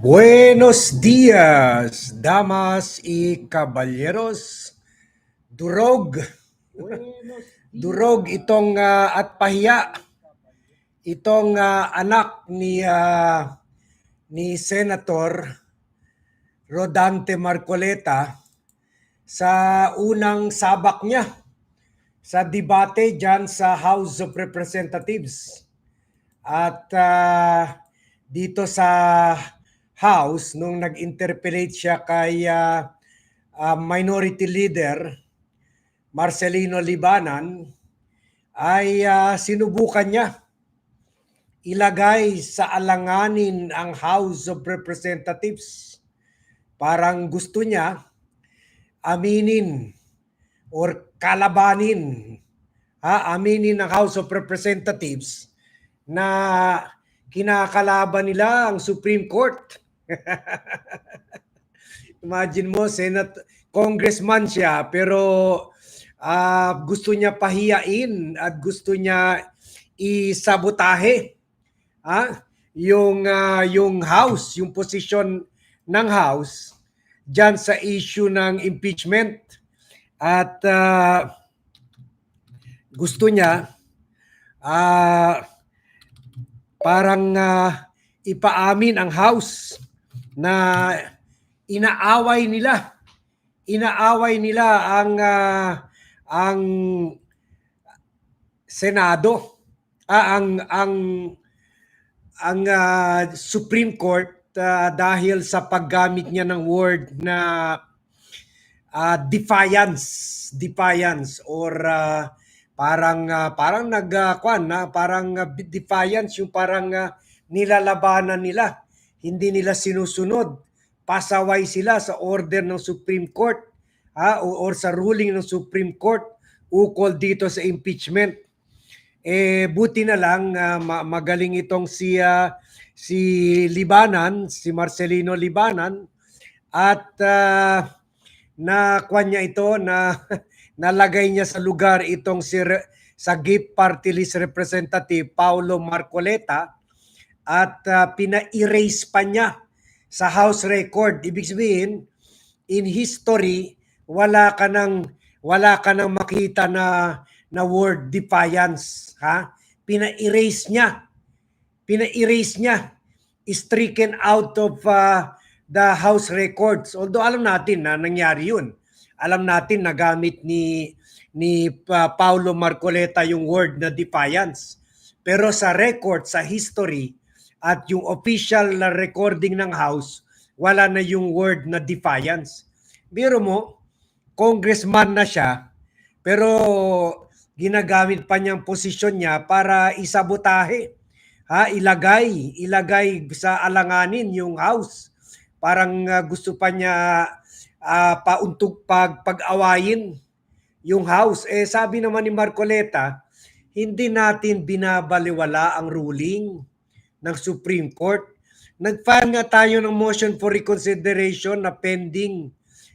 Buenos dias, damas y caballeros. Durog. Durog itong ah, at pahiya. Itong ah, anak ni ah, ni Senator Rodante Marcoleta sa unang sabak niya sa debate dyan sa House of Representatives. At ah, dito sa House, nung nag-interpellate siya kay ah, ah, Minority Leader Marcelino Libanan, ay ah, sinubukan niya ilagay sa alanganin ang House of Representatives. Parang gusto niya aminin or kalabanin, ha, aminin ng House of Representatives na kinakalaban nila ang Supreme Court. Imagine mo, Senate, congressman siya, pero ah, gusto niya pahiyain at gusto niya isabotahe ha? yung ah, yung house, yung posisyon ng house diyan sa issue ng impeachment at ah, gusto niya ah, parang ah, ipaamin ang house na inaaway nila. Inaaway nila ang ah, ang Senado. Ah, ang ang ang ah, Supreme Court ah, dahil sa paggamit niya ng word na ah, defiance defiance or ah, parang ah, parang nagkuan na parang ah, defiance yung parang ah, nilalabanan nila. Hindi nila sinusunod. Pasaway sila sa order ng Supreme Court ha, o, or sa ruling ng Supreme Court ukol dito sa impeachment. Eh buti na lang ah, ma- magaling itong si ah, si Libanan, si Marcelino Libanan. At uh, na kwan niya ito na nalagay niya sa lugar itong si Re- sa GIP Party List Representative Paulo Marcoleta at ah, pina-erase pa niya sa House record. Ibig sabihin, in history, wala ka nang wala ka nang makita na na word defiance, ha? Pina-erase niya. Pina-erase niya. Stricken out of uh, the House records. Although alam natin na nangyari 'yun. Alam natin na gamit ni ni uh, Paulo Marcoleta yung word na defiance. Pero sa record, sa history, at yung official na recording ng House, wala na yung word na defiance. Biro mo, congressman na siya, pero ginagamit pa niyang posisyon niya para isabotahe. Ha, ilagay, ilagay sa alanganin yung House. Parang uh, gusto pa niya uh, pauntog pag pag-awayin yung House. Eh sabi naman ni Marcoleta, hindi natin binabaliwala ang ruling ng Supreme Court. Nag-file nga tayo ng motion for reconsideration na pending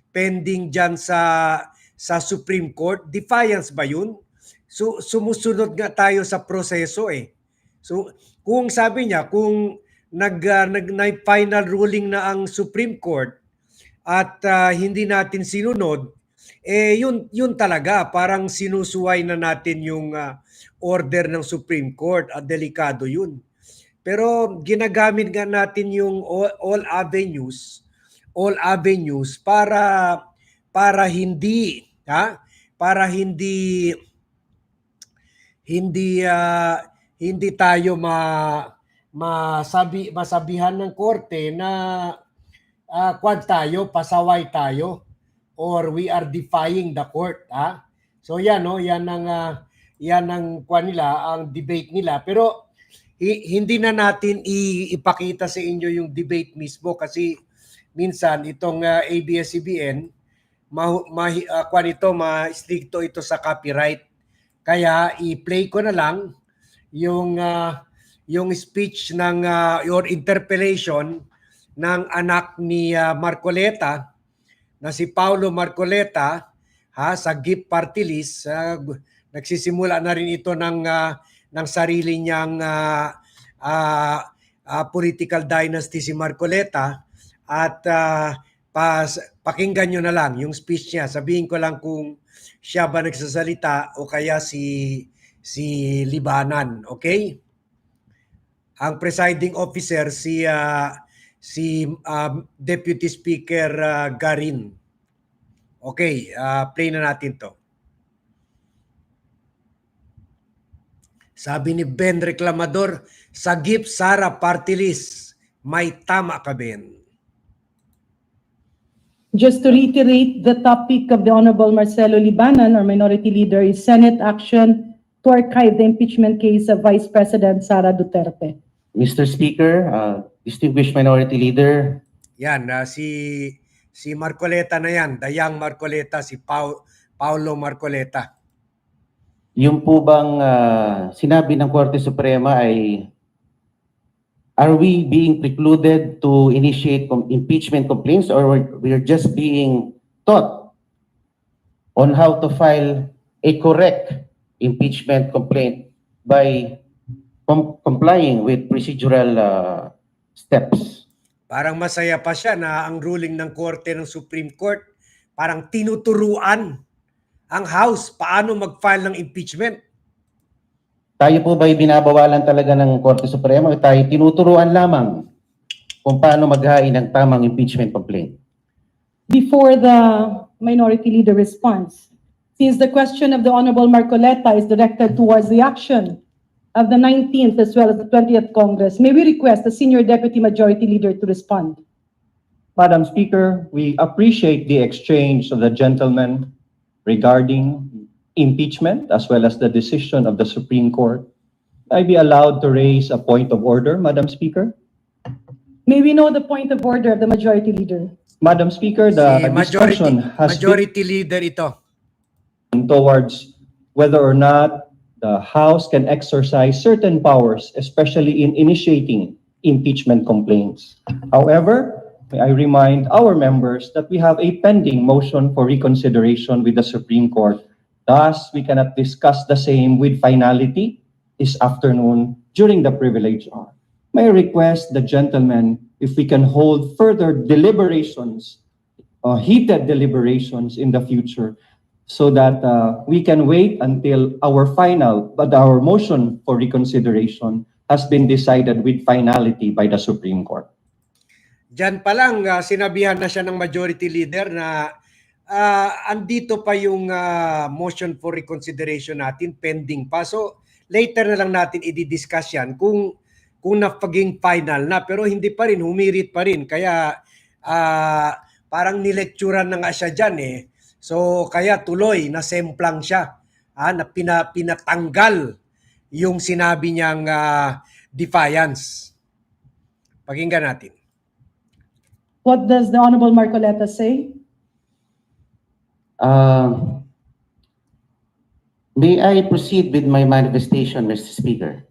pending diyan sa sa Supreme Court. Defiance ba 'yun? So sumusunod nga tayo sa proseso eh. So kung sabi niya kung nag uh, nag final ruling na ang Supreme Court at uh, hindi natin sinunod eh yun yun talaga parang sinusuway na natin yung uh, order ng Supreme Court at delikado yun. Pero ginagamit nga natin yung all, all avenues, all avenues para para hindi ha? Para hindi hindi uh, hindi tayo ma masabi masabihan ng korte na uh, kwad tayo, pasaway tayo or we are defying the court, ha? So yan no, yan ang uh, yan ang kwan nila, ang debate nila. Pero hindi na natin ipakita sa inyo yung debate mismo kasi minsan itong uh, ah, ABS-CBN ma, ma uh, kwan ito ma-stricto ito sa copyright. Kaya i-play ko na lang yung uh, yung speech ng uh, your interpellation ng anak ni uh, Marcoleta na si Paulo Marcoleta ha sa GIP party list uh, nagsisimula na rin ito ng uh, ng sarili niyang uh, uh, ah, political dynasty si Marcoleta at ah, pas, pakinggan nyo na lang yung speech niya. Sabihin ko lang kung siya ba nagsasalita o kaya si si Libanan, okay? Ang presiding officer si ah, si um, Deputy Speaker ah, Garin. Okay, ah, play na natin 'to. Sabi ni Ben Reclamador, Sagip Sara Party List, may tama ka Ben. Just to reiterate, the topic of the Honorable Marcelo Libanan, our minority leader, is Senate action to archive the impeachment case of Vice President Sara Duterte. Mr. Speaker, uh, distinguished minority leader, Yan, ah, si si Marcoleta na yan, Dayang Marcoleta, si Pau, Paulo Marcoleta. yung po bang uh, sinabi ng Korte Suprema ay are we being precluded to initiate com- impeachment complaints or we're, we're just being taught on how to file a correct impeachment complaint by com- complying with procedural uh, steps? Parang masaya pa siya na ang ruling ng korte ng Supreme Court parang tinuturuan ang House paano mag-file ng impeachment. Tayo po ba binabawalan talaga ng Korte Suprema o tayo tinuturuan lamang kung paano maghain ng tamang impeachment complaint? Before the minority leader responds, since the question of the Honorable Marcoleta is directed towards the action of the 19th as well as the 20th Congress, may we request the Senior Deputy Majority Leader to respond? Madam Speaker, we appreciate the exchange of the gentleman regarding impeachment as well as the decision of the Supreme Court. I be allowed to raise a point of order, Madam Speaker? May we know the point of order of the Majority Leader? Madam Speaker, the si majority, discussion has majority leader ito. been towards whether or not the House can exercise certain powers, especially in initiating impeachment complaints. However, may I remind our members that we have a pending motion for reconsideration with the Supreme Court. Thus, we cannot discuss the same with finality this afternoon during the privilege hour. May I request the gentlemen if we can hold further deliberations, uh, heated deliberations in the future so that uh, we can wait until our final, but our motion for reconsideration has been decided with finality by the Supreme Court. Diyan pa lang ah, sinabihan na siya ng majority leader na ah, andito pa yung ah, motion for reconsideration natin pending pa. So later na lang natin i-discuss yan kung kung napaging final na pero hindi pa rin humirit pa rin kaya ah, parang nilecturan na nga siya diyan eh. So kaya tuloy na semplang siya ah, na pina, pinatanggal yung sinabi niyang ah, defiance. Pakinggan natin. What does the Honorable Marcoleta say? Uh, may I proceed with my manifestation, Mr. Speaker?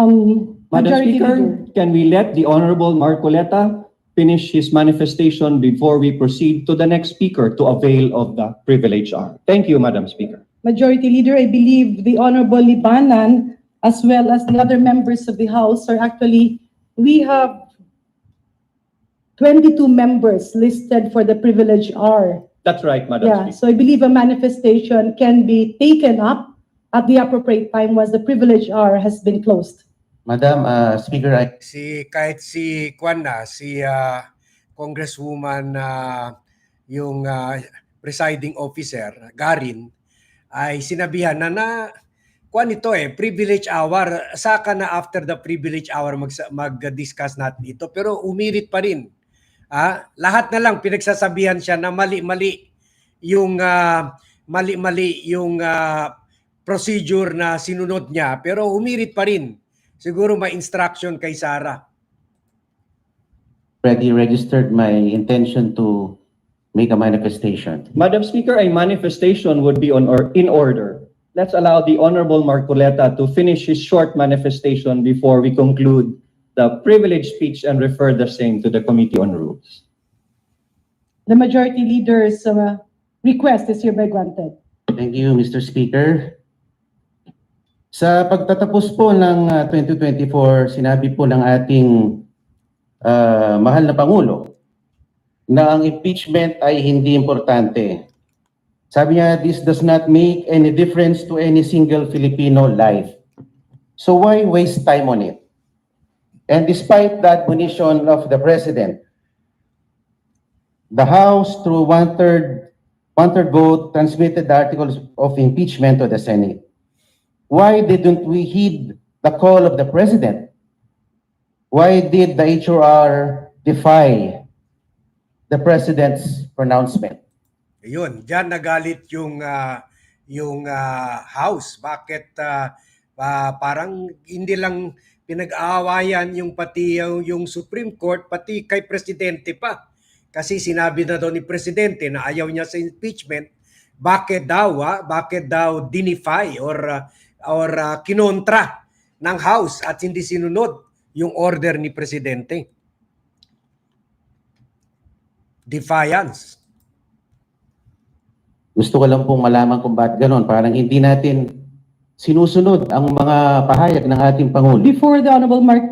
Um, Madam Majority Speaker, Leader. can we let the Honorable Marcoleta finish his manifestation before we proceed to the next speaker to avail of the privilege hour? Thank you, Madam Speaker. Majority Leader, I believe the Honorable Libanan, as well as the other members of the House, are actually, we have 22 members listed for the privilege hour. That's right, Madam Yeah, Speaker. so I believe a manifestation can be taken up at the appropriate time once the privilege hour has been closed. Madam uh, Speaker, I si kahit si Kwan na si ah, Congresswoman ah, yung ah, presiding officer Garin ay sinabihan na na Kwan ito eh privilege hour. Saka na after the privilege hour mag mag-discuss natin ito. Pero umirit pa rin. Ah lahat na lang pinagsasabihan siya na mali-mali yung ah, mali-mali yung ah, procedure na sinunod niya. Pero umirit pa rin siguro may instruction kay Sara. already registered my intention to make a manifestation. Madam Speaker, a manifestation would be on or in order. Let's allow the Honorable Marcoleta to finish his short manifestation before we conclude the privilege speech and refer the same to the Committee on Rules. The Majority Leader's uh, request is hereby granted. Thank you, Mr. Speaker. Sa pagtatapos po ng ah, 2024, sinabi po ng ating ah, mahal na Pangulo na ang impeachment ay hindi importante. Sabi niya, this does not make any difference to any single Filipino life. So why waste time on it? And despite the admonition of the President, the House, through one-third, one-third vote, transmitted the articles of impeachment to the Senate. Why didn't we heed the call of the President? Why did the HRR defy the President's pronouncement? Ayun, diyan nagalit yung ah, yung ah, House. Bakit ah, ah, parang hindi lang pinag-aawayan yung pati yung, yung Supreme Court pati kay presidente pa. Kasi sinabi na daw ni presidente na ayaw niya sa impeachment. Bakit daw ah, bakit daw dinify or ah, or ah, kinontra ng House at hindi sinunod yung order ni presidente? Defiance. Gusto ko lang pong malaman kung bakit ganon. Parang hindi natin sinusunod ang mga pahayag ng ating Pangulo. Before the Honorable Mark,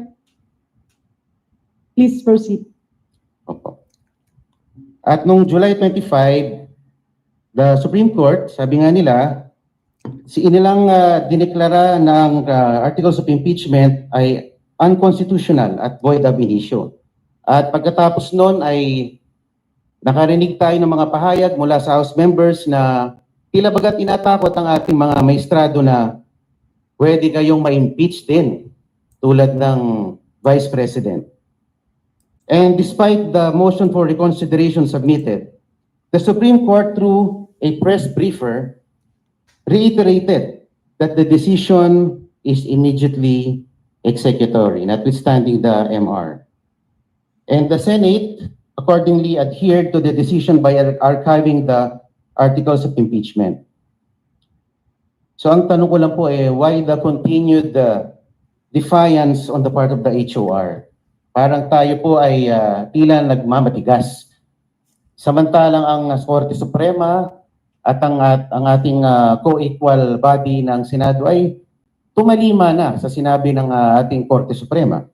please proceed. Opo. At nung July 25, the Supreme Court, sabi nga nila, si inilang uh, dineklara ng ah, articles of impeachment ay unconstitutional at void ab initio. At pagkatapos noon ay nakarinig tayo ng mga pahayag mula sa House members na tila bagat tinatakot ang ating mga maestrado na pwede kayong ma-impeach din tulad ng Vice President. And despite the motion for reconsideration submitted, the Supreme Court, through a press briefer, reiterated that the decision is immediately executory, notwithstanding the MR. And the Senate accordingly adhered to the decision by ar- archiving the articles of impeachment. So ang tanong ko lang po eh, why the continued uh, defiance on the part of the HOR? Parang tayo po ay ah, tila nagmamatigas. Samantalang ang Korte Suprema at ang, at ang ating ah, co-equal body ng Senado ay tumalima na sa sinabi ng ah, ating Korte Suprema.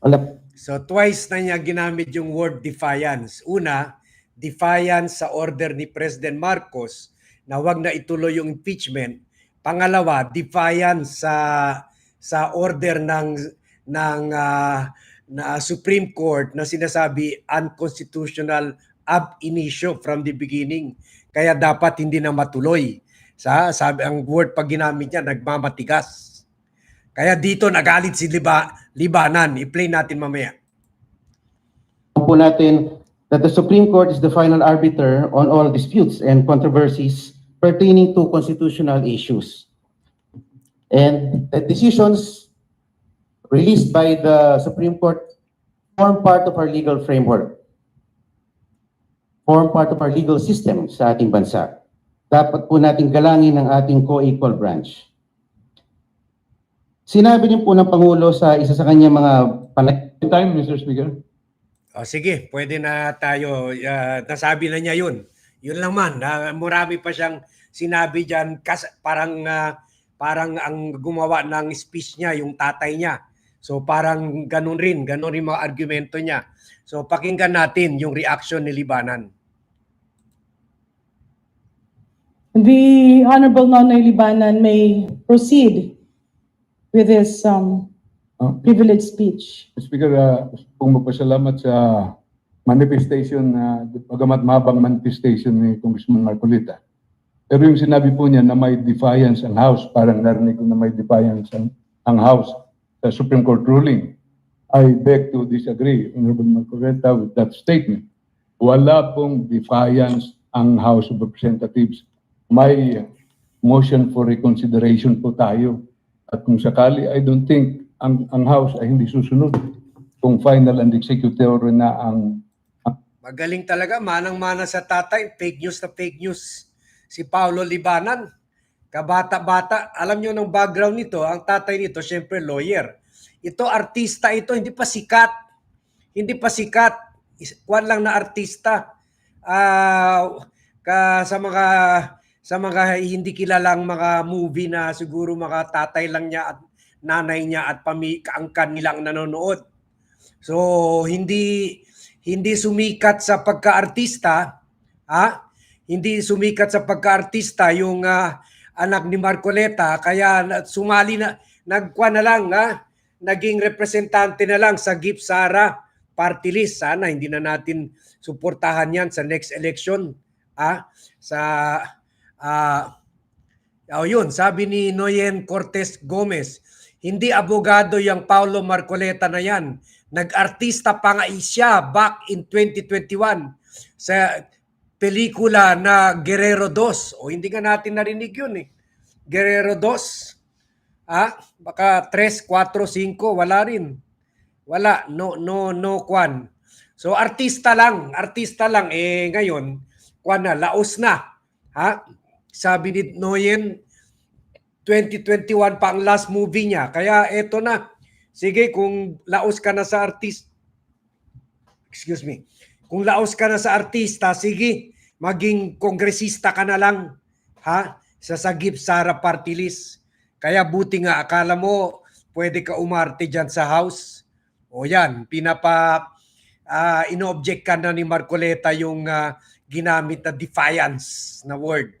Wala, So twice na niya ginamit yung word defiance. Una, defiance sa order ni President Marcos na wag na ituloy yung impeachment. Pangalawa, defiance sa sa order ng ng ah, na Supreme Court na sinasabi unconstitutional ab initio from the beginning. Kaya dapat hindi na matuloy. Sa sabi ang word pag ginamit niya nagmamatigas. Kaya dito nagalit si Liba, Libanan. I-play natin mamaya. po natin that the Supreme Court is the final arbiter on all disputes and controversies pertaining to constitutional issues. And the decisions released by the Supreme Court form part of our legal framework, form part of our legal system sa ating bansa. Dapat po natin galangin ang ating co-equal branch. Sinabi din po ng Pangulo sa isa sa kanyang mga panay Time, Mr. Speaker. O sige, pwede na tayo. ah, nasabi na niya yun. Yun lang man. Ah, marami pa siyang sinabi dyan. Kas, parang, ah, parang ang gumawa ng speech niya, yung tatay niya. So parang ganun rin. Ganun rin mga argumento niya. So pakinggan natin yung reaction ni Libanan. The Honorable Nonoy Libanan may proceed with his um, Oh. privileged speech. Speaker, uh, kung magpasalamat sa manifestation na bagamat mahabang manifestation ni Congressman Marcolita. Pero yung sinabi po niya na may defiance ang House, parang narinig ko na may defiance ang, ang House sa Supreme Court ruling. I beg to disagree, Honorable Marcolita, with that statement. Wala pong defiance ang House of Representatives. May motion for reconsideration po tayo. At kung sakali, I don't think ang, ang House ay hindi susunod kung final and executor na ang Magaling talaga, manang-mana sa tatay, fake news na fake news. Si Paulo Libanan, kabata-bata, alam nyo ng background nito, ang tatay nito, syempre lawyer. Ito, artista ito, hindi pa sikat. Hindi pa sikat. Kwan lang na artista. Ah, ka, sa mga sa mga hindi kilalang mga movie na siguro mga tatay lang niya at nanay niya at pami kaangkan nilang nanonood. So hindi hindi sumikat sa pagkaartista, ha? Hindi sumikat sa pagkaartista yung ah, anak ni Marcoleta kaya sumali na nagkwa na lang ha? naging representante na lang sa Gip Sara party list. Sana hindi na natin suportahan yan sa next election. Ah, sa ah oh, yun, sabi ni Noyen Cortez Gomez, hindi abogado yung Paulo Marcoleta na yan. Nag-artista pa nga siya back in 2021 sa pelikula na Guerrero 2. O hindi nga natin narinig yun eh. Guerrero 2. Ah, baka 3, 4, 5, wala rin. Wala, no no no kwan. So artista lang, artista lang eh ngayon kwan na laos na. Ha? Sabi ni Noyen 2021 pa ang last movie niya. Kaya eto na. Sige, kung laos ka na sa artist Excuse me. Kung laos ka na sa artista, sige, maging kongresista ka na lang. Ha? Sa Sagip Sara Party List. Kaya buti nga, akala mo, pwede ka umarte dyan sa house. O yan, pinapa, ah, ino-object ka na ni Marcoleta yung ah, ginamit na defiance na word.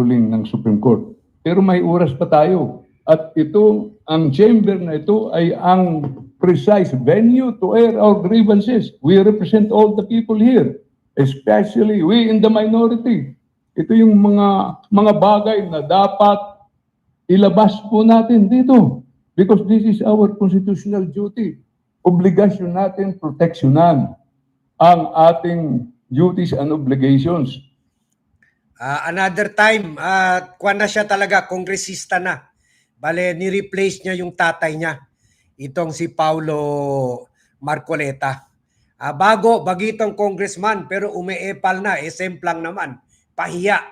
Ruling ng Supreme Court. Pero may oras pa tayo. At ito, ang chamber na ito ay ang precise venue to air our grievances. We represent all the people here, especially we in the minority. Ito yung mga mga bagay na dapat ilabas po natin dito because this is our constitutional duty. Obligasyon natin proteksyonan ang ating duties and obligations Ah, another time, uh, na siya talaga, kongresista na. Bale, ni-replace niya yung tatay niya, itong si Paulo Marcoleta. Ah, bago, bagitong congressman, pero umeepal na, esemplang naman. Pahiya.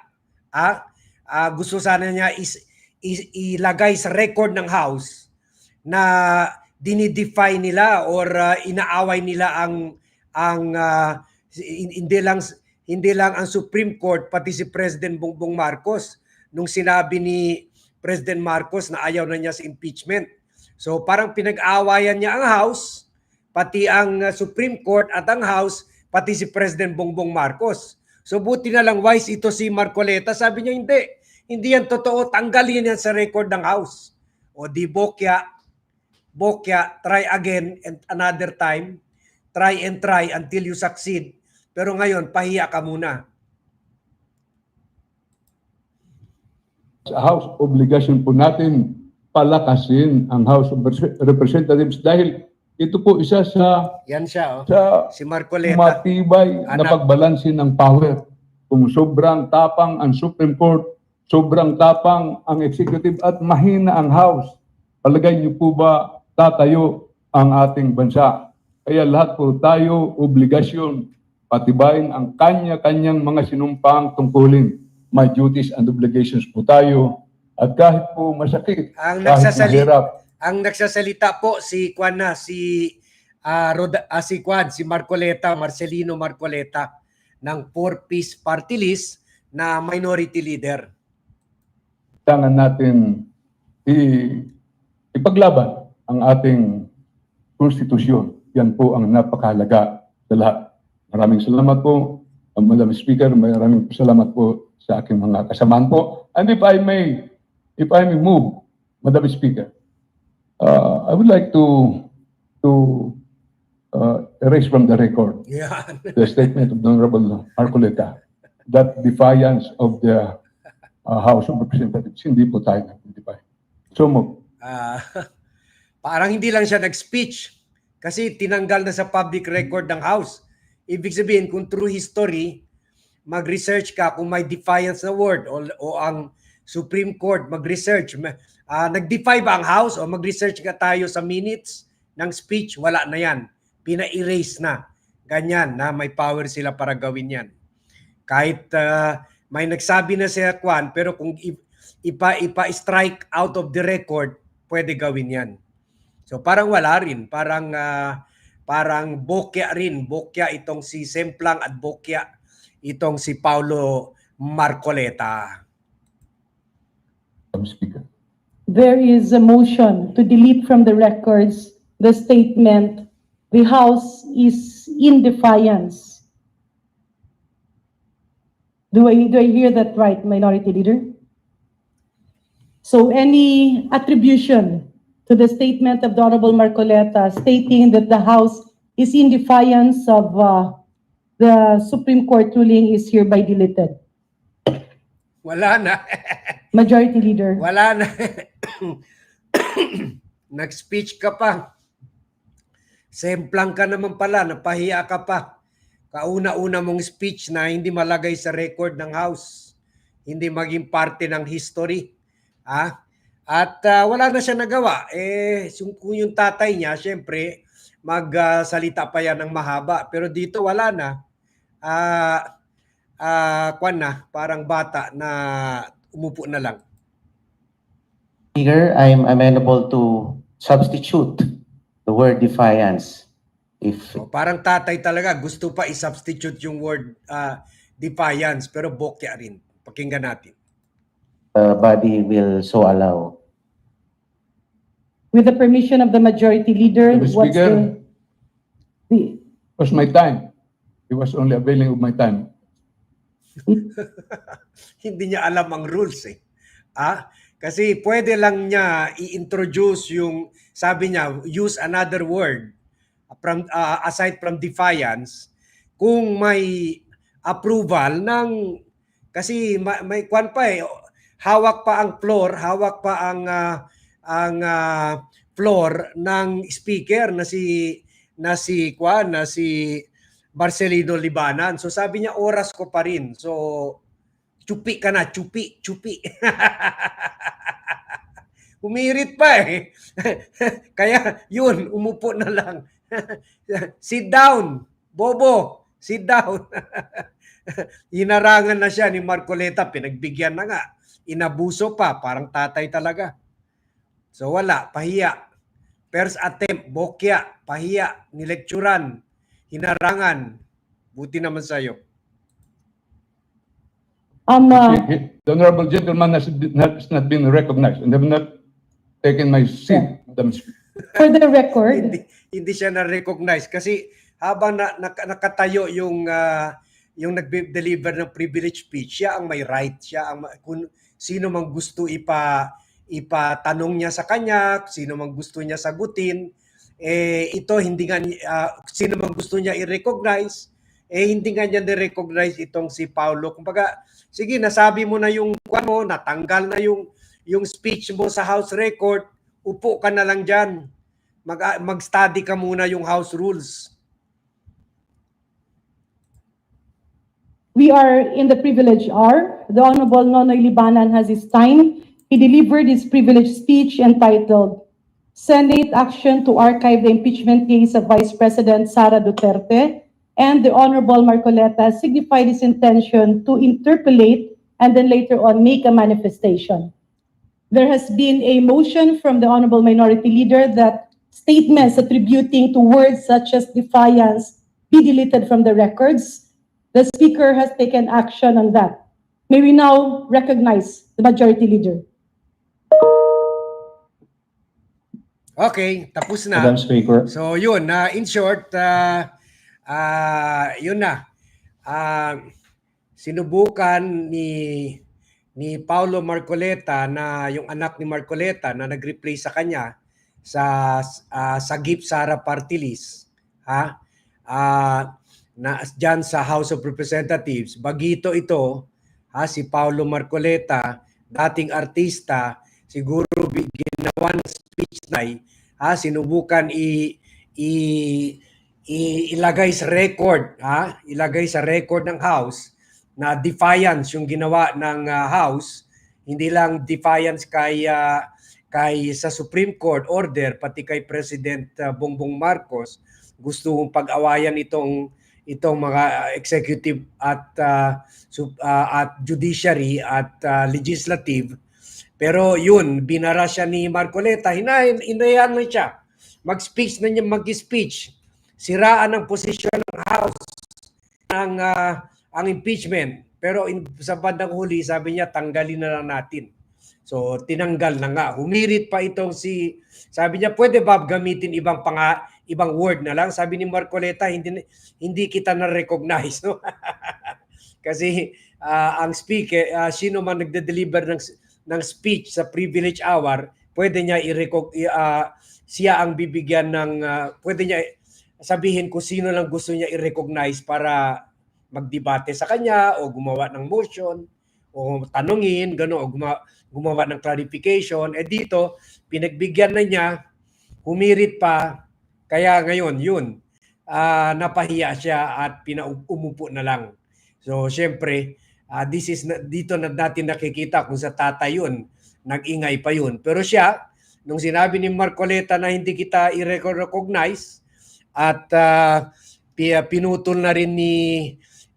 Ah, ah, gusto sana niya is, is, ilagay sa record ng House na dinidefy nila or ah, inaaway nila ang ang ah, hindi lang hindi lang ang Supreme Court, pati si President Bongbong Marcos nung sinabi ni President Marcos na ayaw na niya sa impeachment. So parang pinag-aawayan niya ang House, pati ang uh, Supreme Court at ang House, pati si President Bongbong Marcos. So buti na lang wise ito si Marcoleta. Sabi niya hindi. Hindi yan totoo. Tanggalin yan sa record ng House. O di bokya, bokya, try again and another time. Try and try until you succeed. Pero ngayon, pahiya ka muna. sa House, obligasyon po natin palakasin ang House of Representatives dahil ito po isa sa Yan siya, oh. sa Si Marcoleta. matibay na Anak. pagbalansin ng power. Kung sobrang tapang ang Supreme Court, sobrang tapang ang Executive at mahina ang House, palagay niyo po ba tatayo ang ating bansa? Kaya lahat po tayo obligasyon patibayin ang kanya-kanyang mga sinumpang tungkulin. May duties and obligations po tayo at kahit po masakit, Ang kahit nagsasalita, mahirap, ang nagsasalita po si Kwan na si ah, Roda, ah, si Kwan, si Marcoleta, Marcelino Marcoleta ng four-piece party list na minority leader. kailangan natin i- ipaglaban ang ating konstitusyon. Yan po ang napakahalaga sa lahat. Maraming salamat po, uh, Madam Speaker. Maraming salamat po sa aking mga kasamaan po. And if I may, if I may move, Madam Speaker, uh, I would like to to uh, erase from the record Yan. the statement of the Honorable Marcoleta that defiance of the uh, House of Representatives. Hindi po tayo nag-defy. So, mo, Ah, parang hindi lang siya nag-speech kasi tinanggal na sa public record ng House. Ibig sabihin, kung true history, mag-research ka kung may defiance na word o, o ang Supreme Court mag-research. Ah, nag-defy ba ang House o mag-research ka tayo sa minutes ng speech? Wala na yan. Pina-erase na. Ganyan na may power sila para gawin yan. Kahit ah, may nagsabi na siya Kwan, pero kung ipa ipa-strike out of the record, pwede gawin 'yan. So parang wala rin, parang ah, parang bokya rin, bokya itong si Semplang at bokya itong si Paulo Marcoleta. Speaker. There is a motion to delete from the records the statement, "The House is in defiance." Do I, do I hear that right, Minority Leader? So any attribution to the statement of the Honorable Marcoleta stating that the House is in defiance of uh, the Supreme Court ruling is hereby deleted. Wala na. Majority Leader. Wala na. Nag-speech ka pa. Semplang ka naman pala, napahiya ka pa. Kauna-una mong speech na hindi malagay sa record ng House. Hindi maging parte ng history. Ha? At ah, wala na siya nagawa. Eh, yung- kung yung tatay niya, syempre, magsalita pa yan ng mahaba. Pero dito wala na. Ah, ah, kwan na, parang bata na umupo na lang. Speaker, I'm amenable to substitute the word defiance. If So, parang tatay talaga, gusto pa i-substitute yung word ah, defiance, pero bokya rin. Pakinggan natin. the body will so allow. With the permission of the Majority Leader, Mr. what's Speaker. the? the It was my time. He was only availing of my time. Hindi niya alam ang rules eh. Ah, kasi pwede lang niya i-introduce yung, sabi niya, use another word from, ah, aside from defiance kung may approval ng, kasi may, may kwan pa eh, hawak pa ang floor, hawak pa ang ah, ang ah, floor ng speaker na si na si kwan na si Marcelino Libanan. So sabi niya oras ko pa rin. So chupi ka na, chupi, chupi. Umirit pa eh. Kaya yun, umupo na lang. sit down, Bobo, sit down. Hinarangan na siya ni Marcoleta, pinagbigyan na nga. Inabuso pa, parang tatay talaga. So wala, pahiya. First attempt, bokya, pahiya, nilekturan, hinarangan. Buti naman sa'yo. Um, uh, He- he- The honorable gentleman has, has not been recognized and have not taken my seat, Madam Speaker. for the record, hindi, hindi siya na-recognize kasi habang na, nak- nakatayo yung ah, yung nag-deliver ng privilege speech, siya ang may right, siya ang kung sino mang gusto ipa ipatanong niya sa kanya, sino mang gusto niya sagutin, eh ito hindi nga ah, sino mang gusto niya i-recognize, eh hindi nga niya ni-recognize itong si Paulo. Kumbaga, sige, nasabi mo na yung kwan mo, natanggal na yung yung speech mo sa house record, upo ka na lang diyan mag, ah, mag-study ka muna yung house rules. we are in the privilege hour. The Honorable Nonoy Libanan has his time. He delivered his privileged speech entitled Senate Action to Archive the Impeachment Case of Vice President Sara Duterte. And the Honorable Marcoleta signified his intention to interpolate and then later on make a manifestation. There has been a motion from the Honorable Minority Leader that statements attributing to words such as defiance be deleted from the records. The Speaker has taken action on that. May we now recognize the Majority Leader. Okay, tapos na. Madam Speaker. So yun, na in short, ah ah, yun na. Ah, sinubukan ni ni Paulo Marcoleta na yung anak ni Marcoleta na nag-replay sa kanya sa ah, sa Gip Sara Party List, ha? Ah, na diyan sa House of Representatives, bagito ito, ha, si Paulo Marcoleta, dating artista, siguro bi- ginawa ng speech na ha, sinubukan i, i, i- ilagay sa record, ha, ilagay sa record ng House na defiance yung ginawa ng ah, House, hindi lang defiance kay ah, kay sa Supreme Court order pati kay President ah, Bongbong Marcos. Gusto mong pag-awayan itong itong mga executive at ah, sub- ah, at judiciary at ah, legislative pero yun binara siya ni Marcoleta hinahin inayan mo siya mag-speech na niya mag-speech siraan ang posisyon ng House ng ah, ang impeachment Pero in, sa bandang huli, sabi niya, tanggalin na lang natin. So, tinanggal na nga. Humirit pa itong si, sabi niya, pwede ba gamitin ibang panga, ibang word na lang? Sabi ni Marcoleta, hindi, hindi kita na-recognize. No? Kasi ah, ang speaker, ah, sino man nagde-deliver ng, ng speech sa privilege hour, pwede niya i-recog, i- ah, siya ang bibigyan ng, ah, pwede niya sabihin kung sino lang gusto niya i-recognize para magdebate sa kanya o gumawa ng motion o tanungin, gano'n, o gumawa, gumawa ng clarification. Eh dito, pinagbigyan na niya, humirit pa, kaya ngayon, yun, ah, napahiya siya at pinaumupo na lang. So, syempre, ah, this is na, dito na natin nakikita kung sa tatay yun, nag-ingay pa yun. Pero siya, nung sinabi ni Marcoleta na hindi kita i-recognize at pi- pinutol na rin ni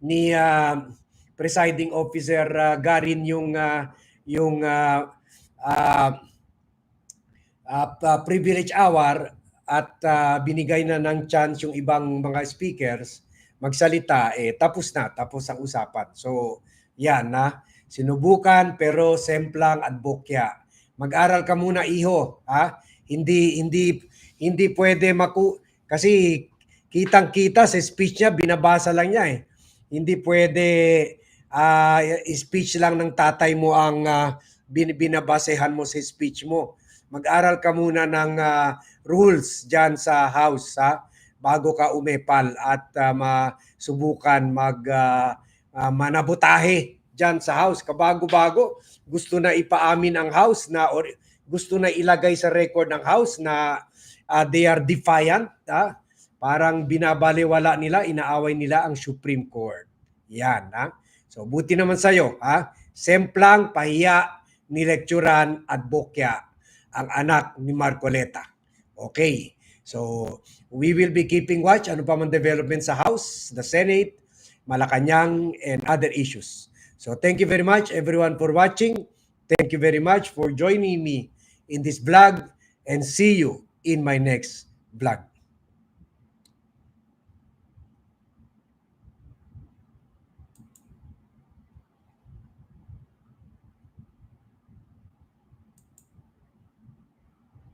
ni ah, presiding officer ah, Garin yung ah, yung ah, ah, ah, pa- privilege hour at ah, binigay na ng chance yung ibang mga speakers magsalita eh tapos na tapos ang usapan so yan na sinubukan pero semplang advokya mag-aral ka muna iho ha? Hindi hindi hindi pwede maku kasi kitang-kita sa speech niya binabasa lang niya eh. Hindi pwede ah, speech lang ng tatay mo ang ah, bin- binabasehan mo sa speech mo. Mag-aral ka muna ng ah, rules diyan sa house ha? Bago ka umepal at ah, masubukan mag ah, ah, manabutahe diyan sa house. Kabago-bago gusto na ipaamin ang house na or gusto na ilagay sa record ng house na ah, they are defiant ha parang binabaliwala nila inaaway nila ang Supreme Court. Yan ha so buti naman sa'yo ha semplang pahiya ni lecturan advokya ang anak ni Marcoleta. Okay. So we will be keeping watch. Ano pa man development sa House the Senate Malacanang and other issues. So thank you very much everyone for watching. Thank you very much for joining me in this vlog and see you in my next vlog